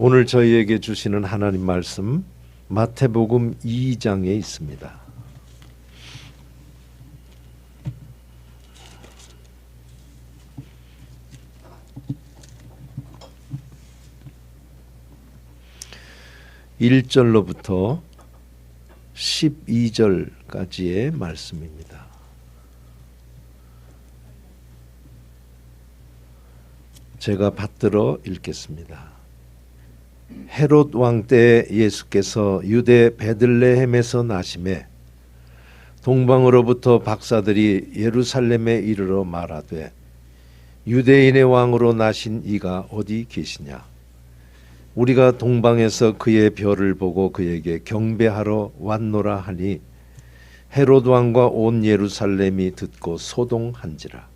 오늘 저희에게 주시는 하나님 말씀 마태복음 2장에 있습니다. 일절로부터 12절까지의 말씀입니다. 제가 받들어 읽겠습니다. 헤롯 왕 때 예수께서 유대 베들레헴에서 나심에 동방으로부터 박사들이 예루살렘에 이르러 말하되 유대인의 왕으로 나신 이가 어디 계시냐? 우리가 동방에서 그의 별을 보고 그에게 경배하러 왔노라 하니 헤롯 왕과 온 예루살렘이 듣고 소동한지라.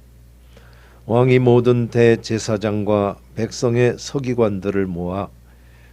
왕이 모든 대제사장과 백성의 서기관들을 모아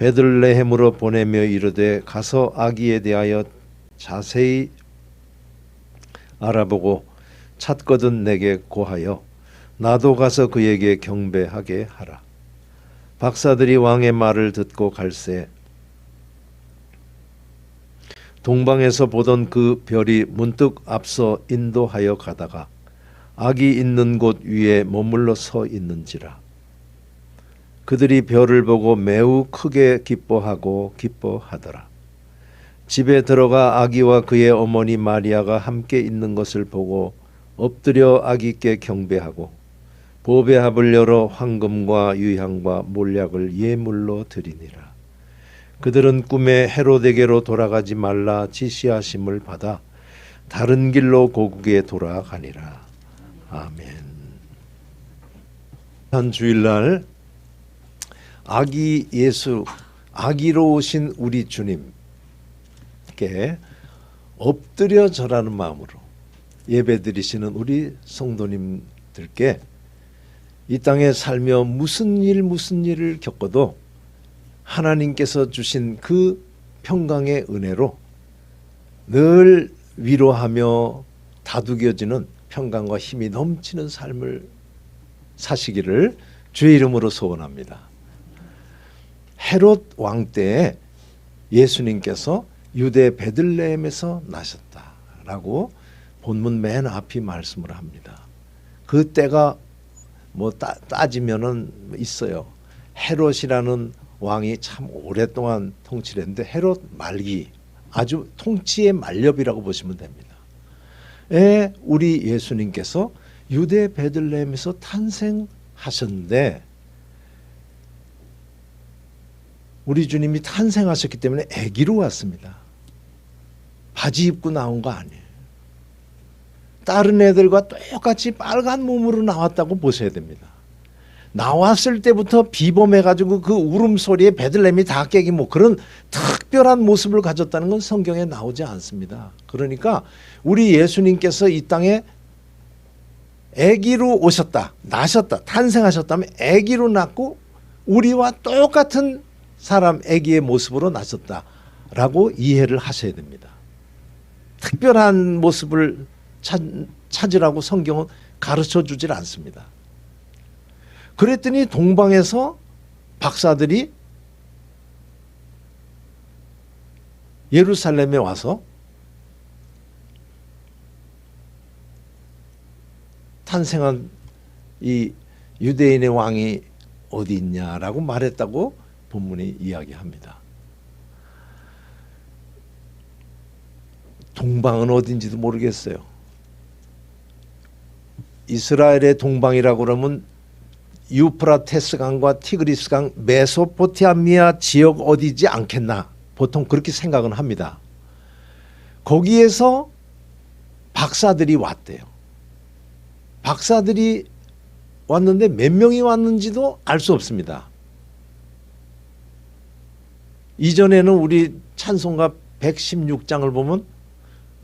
베들레헴으로 보내며 이르되 가서 아기에 대하여 자세히 알아보고 찾거든 내게 고하여 나도 가서 그에게 경배하게 하라. 박사들이 왕의 말을 듣고 갈새 동방에서 보던 그 별이 문득 앞서 인도하여 가다가 악이 있는 곳 위에 머물러 서 있는지라. 그들이 별을 보고 매우 크게 기뻐하고 기뻐하더라. 집에 들어가 아기와 그의 어머니 마리아가 함께 있는 것을 보고 엎드려 아기께 경배하고 보배 합을 열어 황금과 유향과 몰약을 예물로 드리니라. 그들은 꿈에 헤로데게로 돌아가지 말라 지시하심을 받아 다른 길로 고국에 돌아가니라. 아멘. 한 주일날 아기 예수 아기로 오신 우리 주님께 엎드려 절하는 마음으로 예배드리시는 우리 성도님들께 이 땅에 살며 무슨 일 무슨 일을 겪어도 하나님께서 주신 그 평강의 은혜로 늘 위로하며 다독여지는 평강과 힘이 넘치는 삶을 사시기를 주의 이름으로 소원합니다. 헤롯 왕 때에 예수님께서 유대 베들레헴에서 나셨다라고 본문 맨 앞이 말씀을 합니다. 그 때가 뭐 따, 따지면은 있어요. 헤롯이라는 왕이 참 오랫동안 통치를 했는데 헤롯 말기 아주 통치의 만렵이라고 보시면 됩니다. 에 우리 예수님께서 유대 베들레헴에서 탄생하셨는데 우리 주님이 탄생하셨기 때문에 아기로 왔습니다. 바지 입고 나온 거 아니에요. 다른 애들과 똑같이 빨간 몸으로 나왔다고 보셔야 됩니다. 나왔을 때부터 비범해가지고 그 울음소리에 베들렘이 다 깨기 뭐 그런 특별한 모습을 가졌다는 건 성경에 나오지 않습니다. 그러니까 우리 예수님께서 이 땅에 아기로 오셨다, 나셨다, 탄생하셨다면 아기로 낳고 우리와 똑같은 사람 아기의 모습으로 나셨다라고 이해를 하셔야 됩니다. 특별한 모습을 찾, 찾으라고 성경은 가르쳐 주질 않습니다. 그랬더니 동방에서 박사들이 예루살렘에 와서 탄생한 이 유대인의 왕이 어디 있냐라고 말했다고 본문이 이야기합니다. 동방은 어딘지도 모르겠어요. 이스라엘의 동방이라고 그러면 유프라테스 강과 티그리스 강 메소포타미아 지역 어디지 않겠나 보통 그렇게 생각은 합니다. 거기에서 박사들이 왔대요. 박사들이 왔는데 몇 명이 왔는지도 알 수 없습니다. 이전에는 우리 찬송가 116장을 보면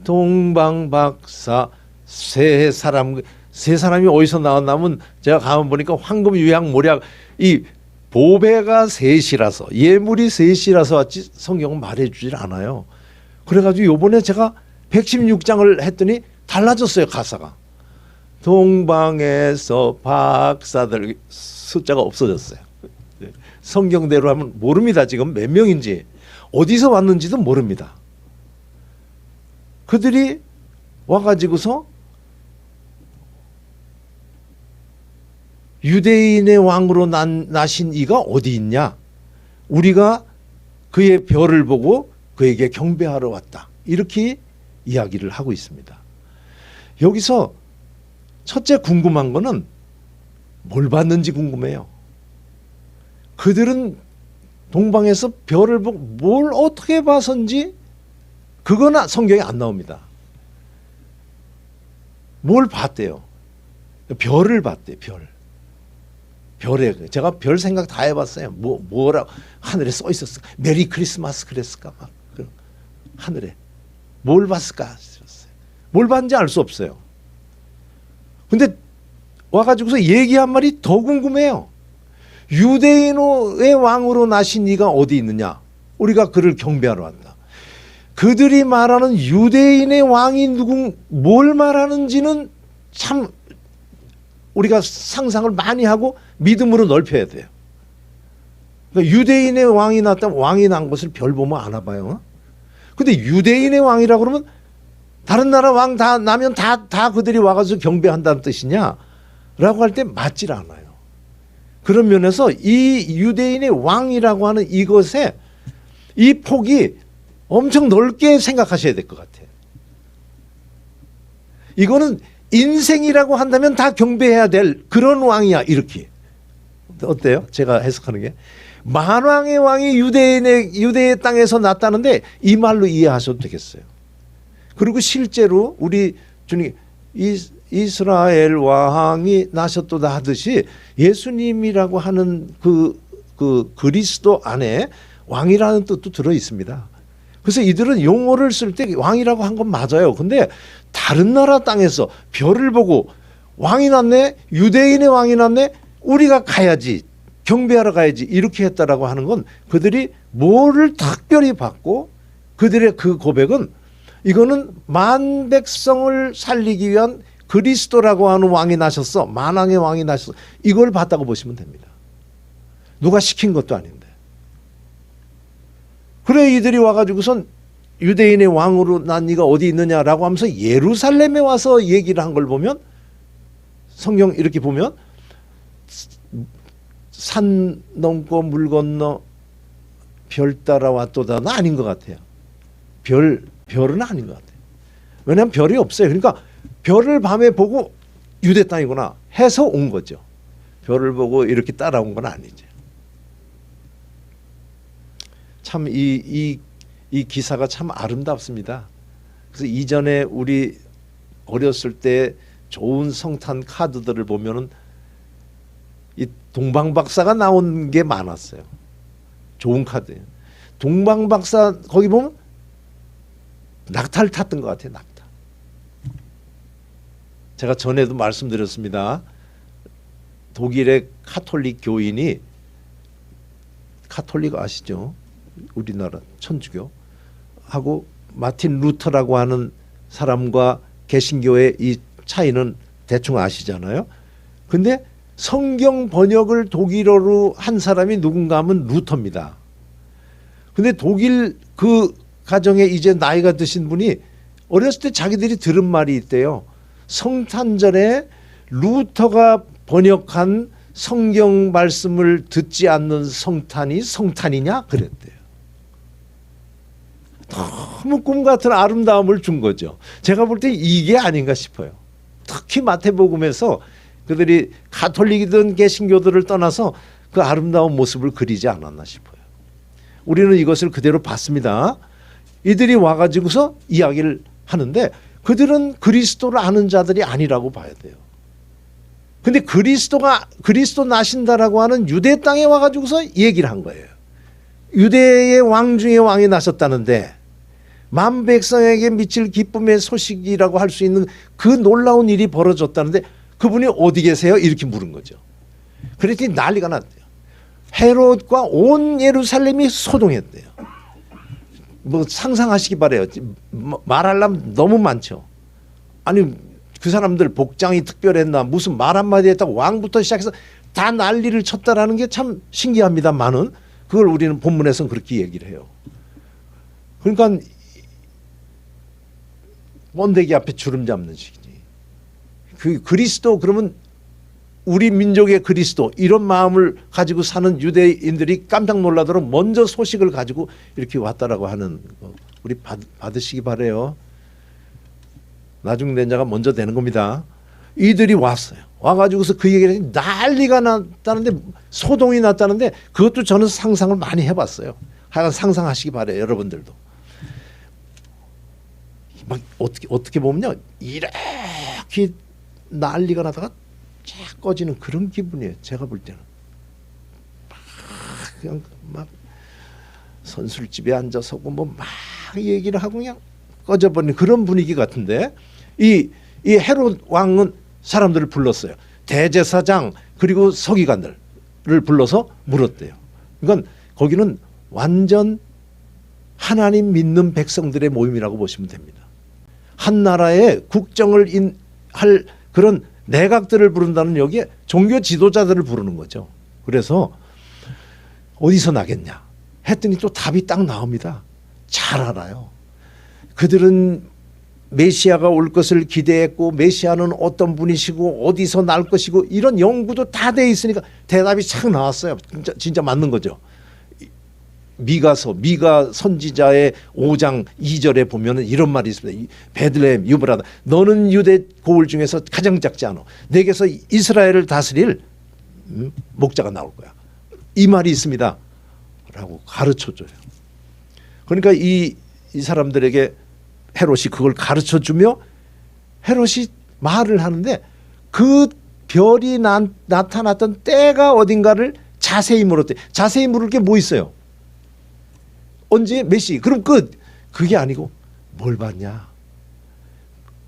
동방박사 세 사람 세 사람이 어디서 나왔냐면 제가 가만 보니까 황금 유양 모략 이 보배가 셋이라서 예물이 셋이라서 왔지 성경은 말해주질 않아요. 그래가지고 요번에 제가 116장을 했더니 달라졌어요 가사가. 동방에서 박사들 숫자가 없어졌어요. 성경대로 하면 모릅니다. 지금 몇 명인지 어디서 왔는지도 모릅니다. 그들이 와가지고서 유대인의 왕으로 난, 나신 이가 어디 있냐? 우리가 그의 별을 보고 그에게 경배하러 왔다. 이렇게 이야기를 하고 있습니다. 여기서 첫째 궁금한 거는 뭘 봤는지 궁금해요. 그들은 동방에서 별을 보고 뭘 어떻게 봐서인지 그거나 성경에 안 나옵니다. 뭘 봤대요? 별을 봤대, 별. 별에 제가 별 생각 다 해봤어요. 뭐 뭐라 하늘에 써 있었어. 메리 크리스마스 그랬을까 막 그 하늘에 뭘 봤을까. 뭘 봤는지 알 수 없어요. 근데 와가지고서 얘기 한 말이 더 궁금해요. 유대인의 왕으로 나신 이가 어디 있느냐? 우리가 그를 경배하러 왔다. 그들이 말하는 유대인의 왕이 누군 뭘 말하는지는 참 우리가 상상을 많이 하고 믿음으로 넓혀야 돼요. 그러니까 유대인의 왕이 났다면 왕이 난 것을 별 보면 아나 봐요. 근데 유대인의 왕이라 그러면 다른 나라 왕 다 나면 다 다 그들이 와가지고 경배한다는 뜻이냐? 라고 할 때 맞질 않아요. 그런 면에서 이 유대인의 왕이라고 하는 이것에 이 폭이 엄청 넓게 생각하셔야 될 것 같아요. 이거는 인생이라고 한다면 다 경배해야 될 그런 왕이야 이렇게 어때요? 제가 해석하는 게 만왕의 왕이 유대인의 유대의 땅에서 났다는데 이 말로 이해하셔도 되겠어요. 그리고 실제로 우리 주님 이 이스라엘 왕이 나셨도다 하듯이 예수님이라고 하는 그, 그 그리스도 안에 왕이라는 뜻도 들어 있습니다. 그래서 이들은 용어를 쓸 때 왕이라고 한 건 맞아요. 근데 다른 나라 땅에서 별을 보고 왕이 났네, 유대인의 왕이 났네, 우리가 가야지, 경배하러 가야지, 이렇게 했다라고 하는 건 그들이 뭐를 특별히 받고 그들의 그 고백은 이거는 만 백성을 살리기 위한 그리스도라고 하는 왕이 나셨어. 만왕의 왕이 나셨어. 이걸 봤다고 보시면 됩니다. 누가 시킨 것도 아닌데. 그래 이들이 와가지고선 유대인의 왕으로 난 네가 어디 있느냐라고 하면서 예루살렘에 와서 얘기를 한 걸 보면 성경 이렇게 보면 산 넘고 물 건너 별 따라 왔도다는 아닌 것 같아요. 별 별은 아닌 것 같아요. 왜냐하면 별이 없어요. 그러니까 별을 밤에 보고 유대 땅이구나 해서 온 거죠. 별을 보고 이렇게 따라온 건 아니죠. 참 이 이 이 기사가 참 아름답습니다. 그래서 이전에 우리 어렸을 때 좋은 성탄 카드들을 보면은 이 동방박사가 나온 게 많았어요. 좋은 카드예요. 동방박사 거기 보면 낙타를 탔던 것 같아요. 낙타. 제가 전에도 말씀드렸습니다. 독일의 카톨릭 교인이 카톨릭 아시죠? 우리나라 천주교 하고 마틴 루터라고 하는 사람과 개신교의 이 차이는 대충 아시잖아요. 근데 성경 번역을 독일어로 한 사람이 누군가 하면 루터입니다. 근데 독일 그 가정에 이제 나이가 드신 분이 어렸을 때 자기들이 들은 말이 있대요. 성탄절에 루터가 번역한 성경 말씀을 듣지 않는 성탄이 성탄이냐 그랬대요. 너무 꿈 같은 아름다움을 준 거죠. 제가 볼 때 이게 아닌가 싶어요. 특히 마태복음에서 그들이 가톨릭이든 개신교들을 떠나서 그 아름다운 모습을 그리지 않았나 싶어요. 우리는 이것을 그대로 봤습니다. 이들이 와가지고서 이야기를 하는데 그들은 그리스도를 아는 자들이 아니라고 봐야 돼요. 근데 그리스도가 그리스도 나신다라고 하는 유대 땅에 와가지고서 얘기를 한 거예요. 유대의 왕 중에 왕이 나섰다는데 만 백성에게 미칠 기쁨의 소식이라고 할 수 있는 그 놀라운 일이 벌어졌다는데 그분이 어디 계세요? 이렇게 물은 거죠. 그랬더니 난리가 났대요. 헤롯과 온 예루살렘이 소동했대요. 뭐 상상하시기 바래요. 뭐 말하려면 너무 많죠. 아니 그 사람들 복장이 특별했나 무슨 말 한마디 했다고 왕부터 시작해서 다 난리를 쳤다라는 게 참 신기합니다만은 그걸 우리는 본문에서는 그렇게 얘기를 해요. 그러니까 번데기 앞에 주름 잡는 식이지. 그 그리스도 그러면 우리 민족의 그리스도 이런 마음을 가지고 사는 유대인들이 깜짝 놀라도록 먼저 소식을 가지고 이렇게 왔다라고 하는 거 우리 받, 받으시기 바래요. 나중 된 자가 먼저 되는 겁니다. 이들이 왔어요. 와가지고서 그 얘기를 난리가 났다는데 소동이 났다는데 그것도 저는 상상을 많이 해봤어요. 하여간 상상하시기 바래요, 여러분들도. 막 어떻게 어떻게 보면요 이렇게 난리가 나다가 쫙 꺼지는 그런 기분이에요. 제가 볼 때는 막 그냥 막 선술집에 앉아서고 뭐 막 얘기를 하고 그냥 꺼져버리는 그런 분위기 같은데 이 이 헤롯 왕은 사람들을 불렀어요. 대제사장 그리고 서기관들을 불러서 물었대요. 그러니까 거기는 완전 하나님 믿는 백성들의 모임이라고 보시면 됩니다. 한 나라의 국정을 인, 할 그런 내각들을 부른다는 여기에 종교 지도자들을 부르는 거죠. 그래서 어디서 나겠냐 했더니 또 답이 딱 나옵니다. 잘 알아요. 그들은 메시아가 올 것을 기대했고 메시아는 어떤 분이시고 어디서 날 것이고 이런 연구도 다 돼 있으니까 대답이 착 나왔어요. 진짜 진짜 맞는 거죠. 미가서 미가 선지자의 5장 2절에 보면은 이런 말이 있습니다. 이 베들레헴 유브라다 너는 유대 고을 중에서 가장 작지 않아. 내게서 이스라엘을 다스릴 음, 목자가 나올 거야. 이 말이 있습니다. 라고 가르쳐 줘요. 그러니까 이, 이 사람들에게 헤롯이 그걸 가르쳐 주며 헤롯이 말을 하는데 그 별이 나, 나타났던 때가 어딘가를 자세히 물었대. 자세히 물을 게 뭐 있어요? 언제 몇 시? 그럼 끝. 그게 아니고 뭘 봤냐?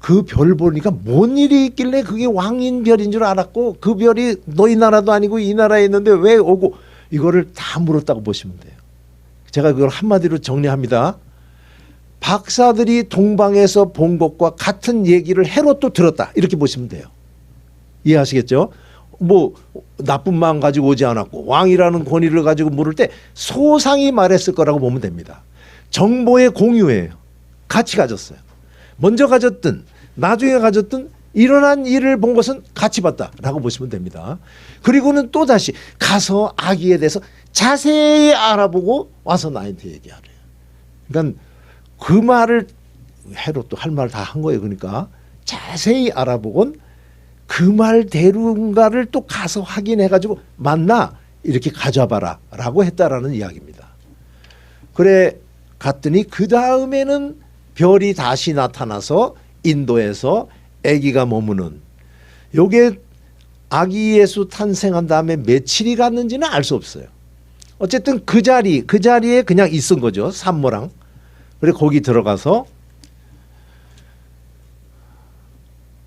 그 별 보니까 뭔 일이 있길래 그게 왕인 별인 줄 알았고 그 별이 너희 나라도 아니고 이 나라에 있는데 왜 오고 이거를 다 물었다고 보시면 돼요. 제가 그걸 한마디로 정리합니다. 박사들이 동방에서 본 것과 같은 얘기를 헤롯도 들었다. 이렇게 보시면 돼요. 이해하시겠죠? 뭐 나쁜 마음 가지고 오지 않았고 왕이라는 권위를 가지고 물을 때 소상히 말했을 거라고 보면 됩니다. 정보의 공유예요. 같이 가졌어요. 먼저 가졌든 나중에 가졌든 일어난 일을 본 것은 같이 봤다라고 보시면 됩니다. 그리고는 또 다시 가서 아기에 대해서 자세히 알아보고 와서 나한테 얘기하래요. 그러니까 그 말을 헤롯도 할말다한 거예요. 그러니까 자세히 알아보곤 그 말대로인가를 또 가서 확인해 가지고 맞나 이렇게 가져봐라 라고 했다라는 이야기입니다. 그래 갔더니 그 다음에는 별이 다시 나타나서 인도에서 아기가 머무는 요게 아기 예수 탄생한 다음에 며칠이 갔는지는 알 수 없어요. 어쨌든 그 자리 그 자리에 그냥 있은 거죠 산모랑. 그래 거기 들어가서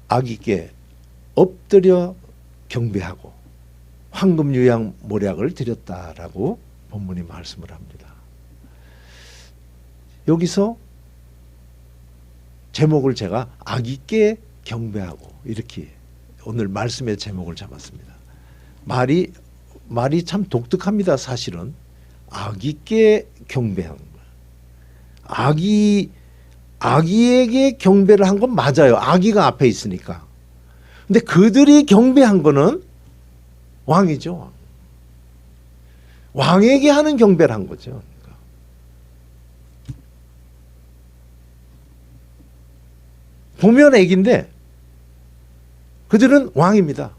아기께 엎드려 경배하고 황금 유양 모략을 드렸다라고 본문이 말씀을 합니다. 여기서 제목을 제가 아기께 경배하고 이렇게 오늘 말씀의 제목을 잡았습니다. 말이 말이 참 독특합니다. 사실은 경배한 거. 아기 아기에게 경배를 한 건 맞아요. 아기가 앞에 있으니까. 근데 그들이 경배한 거는 왕이죠. 왕. 왕에게 하는 경배를 한 거죠. 보면 애기인데 그들은 왕입니다.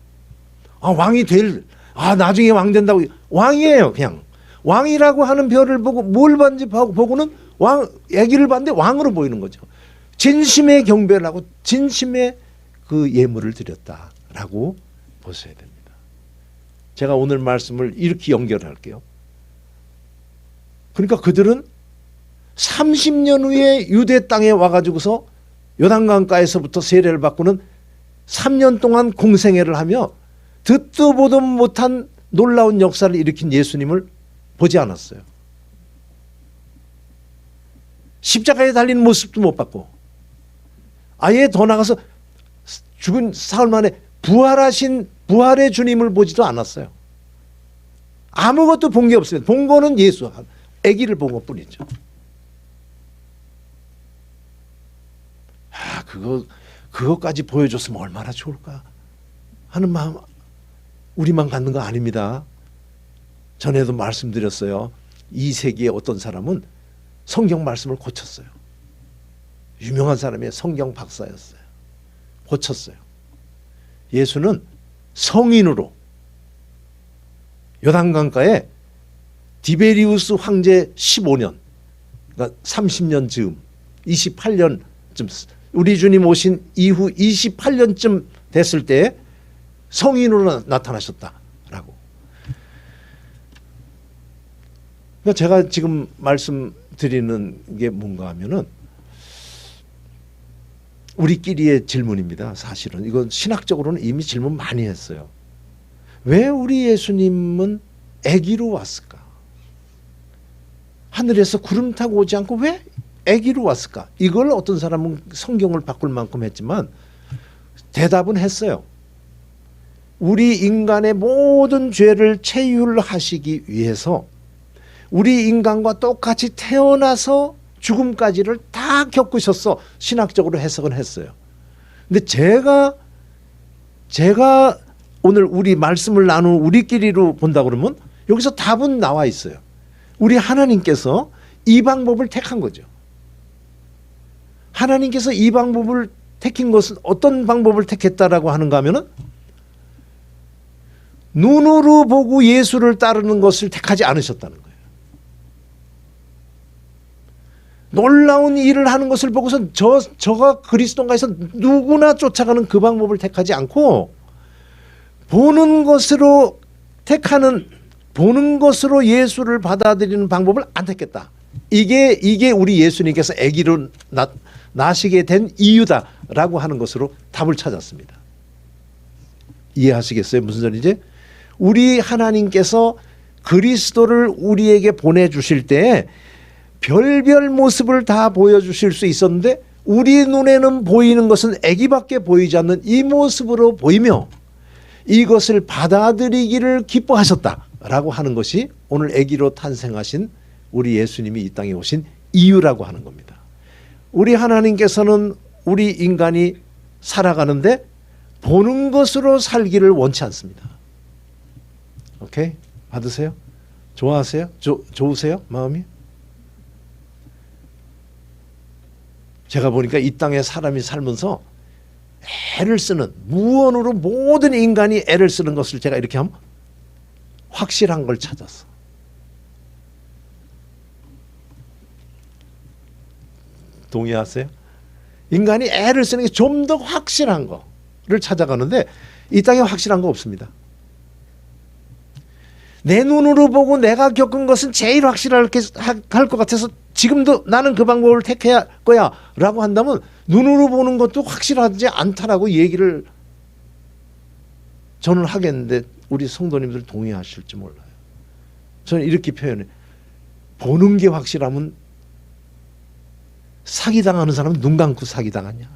아, 왕이 될, 아, 나중에 왕 된다고. 왕이에요, 그냥. 왕이라고 하는 별을 보고 뭘 봤는지 보고는 왕, 애기를 봤는데 왕으로 보이는 거죠. 진심의 경배를 하고 진심의 그 예물을 드렸다라고 보셔야 됩니다. 제가 오늘 말씀을 이렇게 연결할게요. 그러니까 그들은 30년 후에 유대 땅에 와가지고서 요단강가에서부터 세례를 받고는 3년 동안 공생애를 하며 듣도 보도 못한 놀라운 역사를 일으킨 예수님을 보지 않았어요. 십자가에 달린 모습도 못 봤고 아예 더 나가서 죽은 사흘 만에 부활하신 부활의 주님을 보지도 않았어요. 아무것도 본 게 없습니다. 본 거는 예수, 아기를 본 것뿐이죠. 아, 그거 그것까지 보여줬으면 얼마나 좋을까 하는 마음 우리만 갖는 거 아닙니다. 전에도 말씀드렸어요. 이 세기에 어떤 사람은 성경 말씀을 고쳤어요. 유명한 사람이 성경 박사였어요. 고쳤어요. 예수는 성인으로 요단강가에 디베리우스 황제 15년, 그러니까 30년 즈음, 28년쯤 우리 주님 오신 이후 28년쯤 됐을 때 성인으로 나- 나타나셨다라고. 그러니까 제가 지금 말씀드리는 게 뭔가 하면은 우리끼리의 질문입니다. 사실은 이건 신학적으로는 이미 질문 많이 했어요. 왜 우리 예수님은 아기로 왔을까? 하늘에서 구름 타고 오지 않고 왜 아기로 왔을까? 이걸 어떤 사람은 성경을 바꿀 만큼 했지만 대답은 했어요. 우리 인간의 모든 죄를 체휼하시기 위해서 우리 인간과 똑같이 태어나서 죽음까지를 다 겪으셨어. 신학적으로 해석은 했어요. 근데 제가 제가 오늘 우리 말씀을 나눈 우리끼리로 본다 그러면 여기서 답은 나와 있어요. 우리 하나님께서 이 방법을 택한 거죠. 하나님께서 이 방법을 택힌 것은 어떤 방법을 택했다라고 하는가 하면은 눈으로 보고 예수를 따르는 것을 택하지 않으셨다는 거예요. 놀라운 일을 하는 것을 보고서 저 저가 그리스도인가 해서 누구나 쫓아가는 그 방법을 택하지 않고 보는 것으로 택하는 보는 것으로 예수를 받아들이는 방법을 안 택했다. 이게 이게 우리 예수님께서 아기로 나, 나시게 된 이유다라고 하는 것으로 답을 찾았습니다. 이해하시겠어요? 무슨 소리지? 우리 하나님께서 그리스도를 우리에게 보내 주실 때 별별 모습을 다 보여주실 수 있었는데 우리 눈에는 보이는 것은 아기밖에 보이지 않는 이 모습으로 보이며 이것을 받아들이기를 기뻐하셨다라고 하는 것이 오늘 아기로 탄생하신 우리 예수님이 이 땅에 오신 이유라고 하는 겁니다. 우리 하나님께서는 우리 인간이 살아가는데 보는 것으로 살기를 원치 않습니다. 오케이? 받으세요? 좋아하세요? 조, 좋으세요? 마음이? 제가 보니까 이 땅에 사람이 살면서 애를 쓰는 무언으로 모든 인간이 애를 쓰는 것을 제가 이렇게 하면 확실한 걸 찾았어. 동의하세요? 인간이 애를 쓰는 게 좀 더 확실한 거를 찾아가는데 이 땅에 확실한 거 없습니다. 내 눈으로 보고 내가 겪은 것은 제일 확실할 것 같아서 지금도 나는 그 방법을 택해야 할 거야 라고 한다면 눈으로 보는 것도 확실하지 않다라고 얘기를 저는 하겠는데 우리 성도님들 동의하실지 몰라요. 저는 이렇게 표현해. 보는 게 확실하면 사기당하는 사람은 눈 감고 사기당하냐.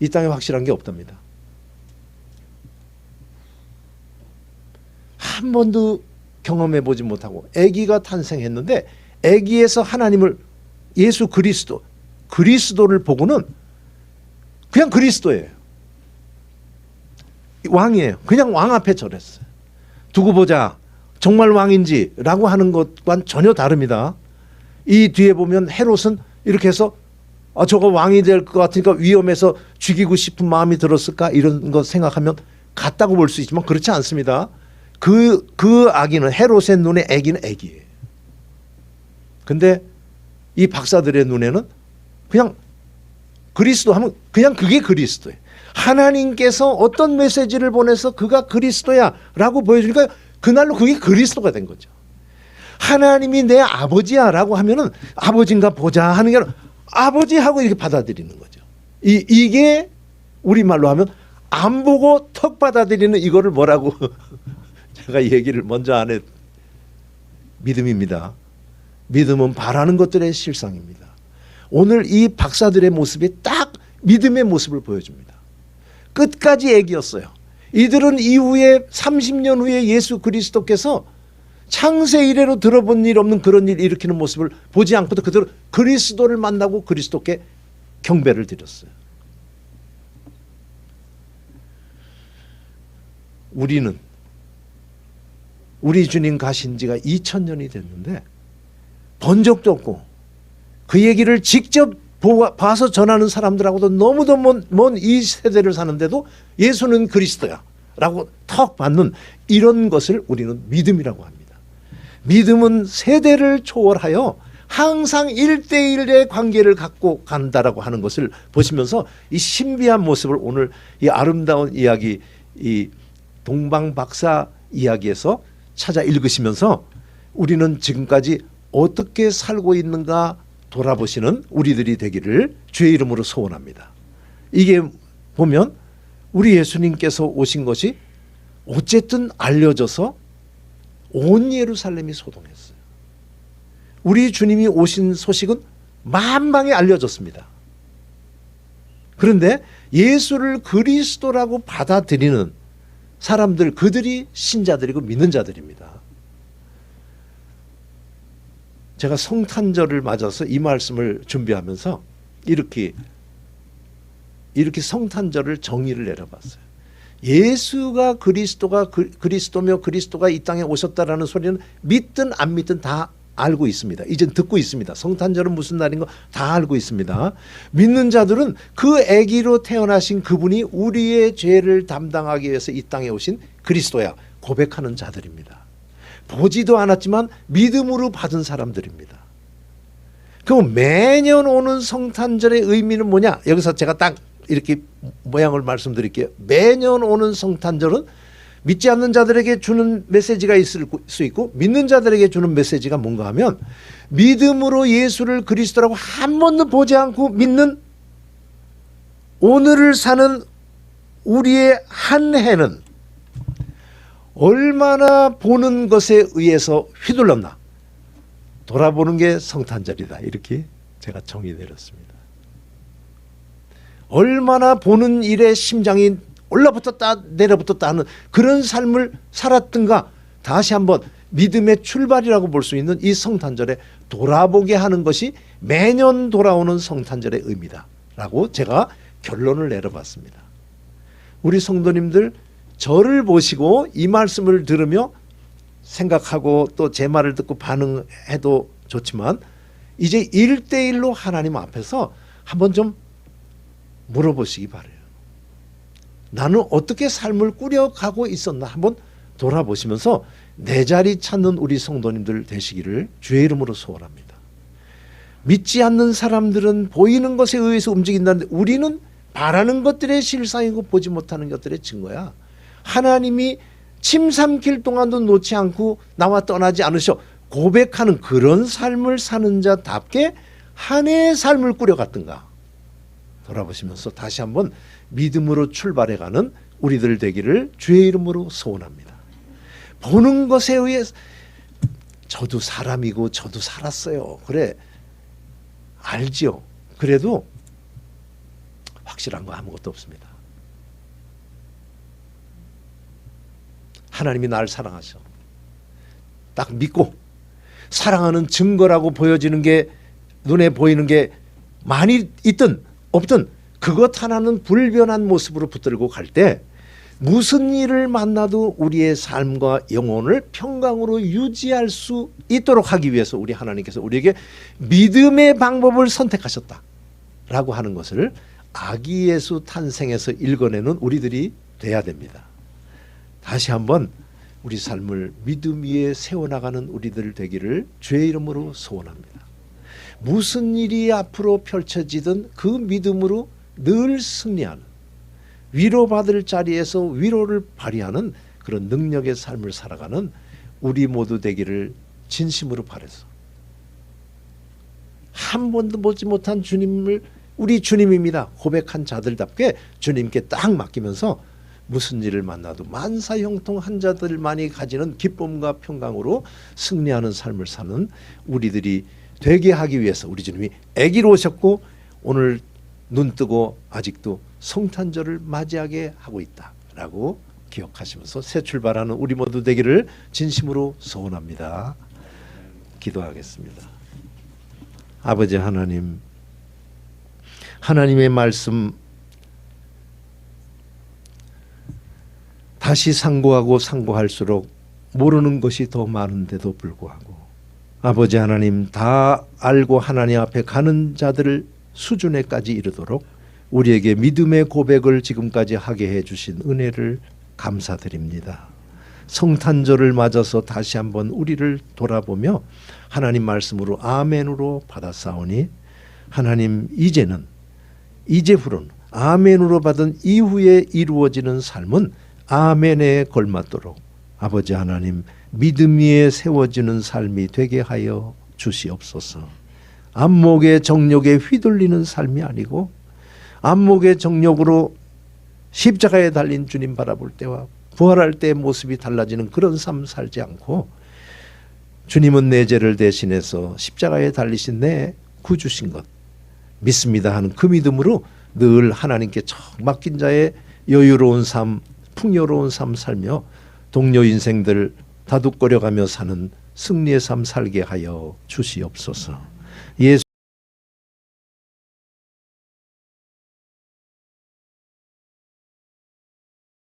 이 땅에 확실한 게 없답니다. 한 번도 경험해 보지 못하고 아기가 탄생했는데 아기에서 하나님을 예수 그리스도 그리스도를 보고는 그냥 그리스도예요. 왕이에요. 그냥 왕 앞에 절했어요. 두고 보자. 정말 왕인지라고 하는 것과는 전혀 다릅니다. 이 뒤에 보면 헤롯은 이렇게 해서 아, 저거 왕이 될 것 같으니까 위험해서 죽이고 싶은 마음이 들었을까 이런 거 생각하면 같다고 볼 수 있지만 그렇지 않습니다. 그, 그 아기는 헤롯의 눈에 아기는 아기예요. 근데 이 박사들의 눈에는 그냥 그리스도 하면 그냥 그게 그리스도예요. 하나님께서 어떤 메시지를 보내서 그가 그리스도야 라고 보여주니까 그날로 그게 그리스도가 된 거죠. 하나님이 내 아버지야 라고 하면은 아버지인가 보자 하는 게 아니라 아버지 하고 이렇게 받아들이는 거죠. 이 이게 우리 말로 하면 안 보고 턱 받아들이는 이거를 뭐라고 제가 얘기를 먼저 안 해. 믿음입니다. 믿음은 바라는 것들의 실상입니다. 오늘 이 박사들의 모습이 딱 믿음의 모습을 보여줍니다. 끝까지 애기였어요. 이들은 이후에 30년 후에 예수 그리스도께서 창세 이래로 들어본 일 없는 그런 일 일으키는 모습을 보지 않고도 그대로 그리스도를 만나고 그리스도께 경배를 드렸어요. 우리는 우리 주님 가신 지가 2000년이 됐는데 본 적도 없고 그 얘기를 직접 봐서 전하는 사람들하고도 너무도 먼 이 세대를 사는데도 예수는 그리스도야 라고 턱 받는 이런 것을 우리는 믿음이라고 합니다. 믿음은 세대를 초월하여 항상 일대일의 관계를 갖고 간다라고 하는 것을 보시면서 이 신비한 모습을 오늘 이 아름다운 이야기 이 동방 박사 이야기에서 찾아 읽으시면서 우리는 지금까지 어떻게 살고 있는가 돌아보시는 우리들이 되기를 주의 이름으로 소원합니다. 이게 보면 우리 예수님께서 오신 것이 어쨌든 알려져서 온 예루살렘이 소동했어요. 우리 주님이 오신 소식은 만방에 알려졌습니다. 그런데 예수를 그리스도라고 받아들이는 사람들 그들이 신자들이고 믿는 자들입니다. 제가 성탄절을 맞아서 이 말씀을 준비하면서 이렇게 이렇게 성탄절을 정의를 내려봤어요. 예수가 그리스도가 그, 그리스도며 그리스도가 이 땅에 오셨다라는 소리는 믿든 안 믿든 다 알고 있습니다. 이제 듣고 있습니다. 성탄절은 무슨 날인 거 다 알고 있습니다. 믿는 자들은 그 아기로 태어나신 그분이 우리의 죄를 담당하기 위해서 이 땅에 오신 그리스도야 고백하는 자들입니다. 보지도 않았지만 믿음으로 받은 사람들입니다. 그럼 매년 오는 성탄절의 의미는 뭐냐? 여기서 제가 딱 이렇게 모양을 말씀드릴게요. 매년 오는 성탄절은 믿지 않는 자들에게 주는 메시지가 있을 수 있고 믿는 자들에게 주는 메시지가 뭔가 하면 믿음으로 예수를 그리스도라고 한 번도 보지 않고 믿는 오늘을 사는 우리의 한 해는 얼마나 보는 것에 의해서 휘둘렀나 돌아보는 게 성탄절이다 이렇게 제가 정의 내렸습니다. 얼마나 보는 일에 심장이 올라붙었다 내려붙었다 하는 그런 삶을 살았던가 다시 한번 믿음의 출발이라고 볼 수 있는 이 성탄절에 돌아보게 하는 것이 매년 돌아오는 성탄절의 의미다 라고 제가 결론을 내려봤습니다. 우리 성도님들 저를 보시고 이 말씀을 들으며 생각하고 또 제 말을 듣고 반응해도 좋지만 이제 일대일로 하나님 앞에서 한번 좀 물어보시기 바래요. 나는 어떻게 삶을 꾸려가고 있었나 한번 돌아보시면서 내 자리 찾는 우리 성도님들 되시기를 주의 이름으로 소원합니다. 믿지 않는 사람들은 보이는 것에 의해서 움직인다는데 우리는 바라는 것들의 실상이고 보지 못하는 것들의 증거야. 하나님이 침 삼킬 동안도 놓지 않고 나와 떠나지 않으셔 고백하는 그런 삶을 사는 자답게 한 해의 삶을 꾸려갔던가 돌아보시면서 다시 한번 믿음으로 출발해가는 우리들 되기를 주의 이름으로 소원합니다. 보는 것에 의해 저도 사람이고 저도 살았어요. 그래 알지요. 그래도 확실한 거 아무것도 없습니다. 하나님이 나를 사랑하셔. 딱 믿고 사랑하는 증거라고 보여지는 게 눈에 보이는 게 많이 있든 없든 그것 하나는 불변한 모습으로 붙들고 갈 때 무슨 일을 만나도 우리의 삶과 영혼을 평강으로 유지할 수 있도록 하기 위해서 우리 하나님께서 우리에게 믿음의 방법을 선택하셨다라고 하는 것을 아기 예수 탄생에서 읽어내는 우리들이 돼야 됩니다. 다시 한번 우리 삶을 믿음 위에 세워나가는 우리들 되기를 주의 이름으로 소원합니다. 무슨 일이 앞으로 펼쳐지든 그 믿음으로 늘 승리하는 위로받을 자리에서 위로를 발휘하는 그런 능력의 삶을 살아가는 우리 모두 되기를 진심으로 바래서 한 번도 보지 못한 주님을 우리 주님입니다. 고백한 자들답게 주님께 딱 맡기면서 무슨 일을 만나도 만사형통한 자들만이 가지는 기쁨과 평강으로 승리하는 삶을 사는 우리들이 되게 하기 위해서 우리 주님이 아기로 오셨고 오늘 눈 뜨고 아직도 성탄절을 맞이하게 하고 있다라고 기억하시면서 새 출발하는 우리 모두 되기를 진심으로 소원합니다. 기도하겠습니다. 아버지 하나님 하나님의 말씀 다시 상고하고 상고할수록 모르는 것이 더 많은데도 불구하고 아버지 하나님 다 알고 하나님 앞에 가는 자들 수준에까지 이르도록 우리에게 믿음의 고백을 지금까지 하게 해 주신 은혜를 감사드립니다. 성탄절을 맞아서 다시 한번 우리를 돌아보며 하나님 말씀으로 아멘으로 받아싸우니 하나님 이제는 이제후로는 아멘으로 받은 이후에 이루어지는 삶은 아멘에 걸맞도록 아버지 하나님 믿음 위에 세워지는 삶이 되게 하여 주시옵소서. 안목의 정욕에 휘둘리는 삶이 아니고 안목의 정욕으로 십자가에 달린 주님 바라볼 때와 부활할 때의 모습이 달라지는 그런 삶 살지 않고 주님은 내 죄를 대신해서 십자가에 달리신 내 구주신 것 믿습니다 하는 그 믿음으로 늘 하나님께 척 맡긴 자의 여유로운 삶, 풍요로운 삶 살며 동료 인생들 다독거려가며 사는 승리의 삶 살게 하여 주시옵소서.